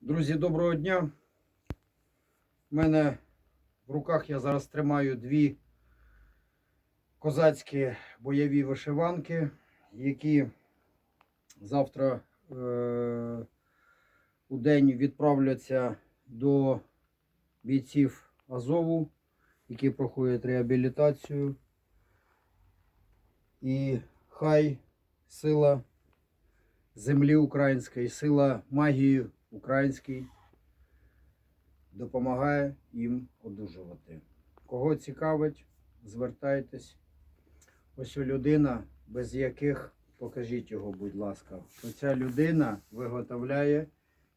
Друзі, доброго дня. У мене в руках я зараз тримаю дві козацькі бойові вишиванки, які завтра е- у день відправляться до бійців Азову, які проходять реабілітацію. І хай сила землі української, сила магії української допомагає їм одужувати. Кого цікавить, звертайтесь. Ось людина, без яких, покажіть його, будь ласка. Оця людина виготовляє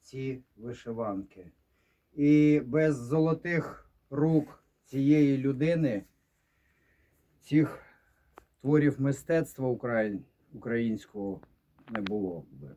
ці вишиванки. І без золотих рук цієї людини, цих творів мистецтва українського не було би.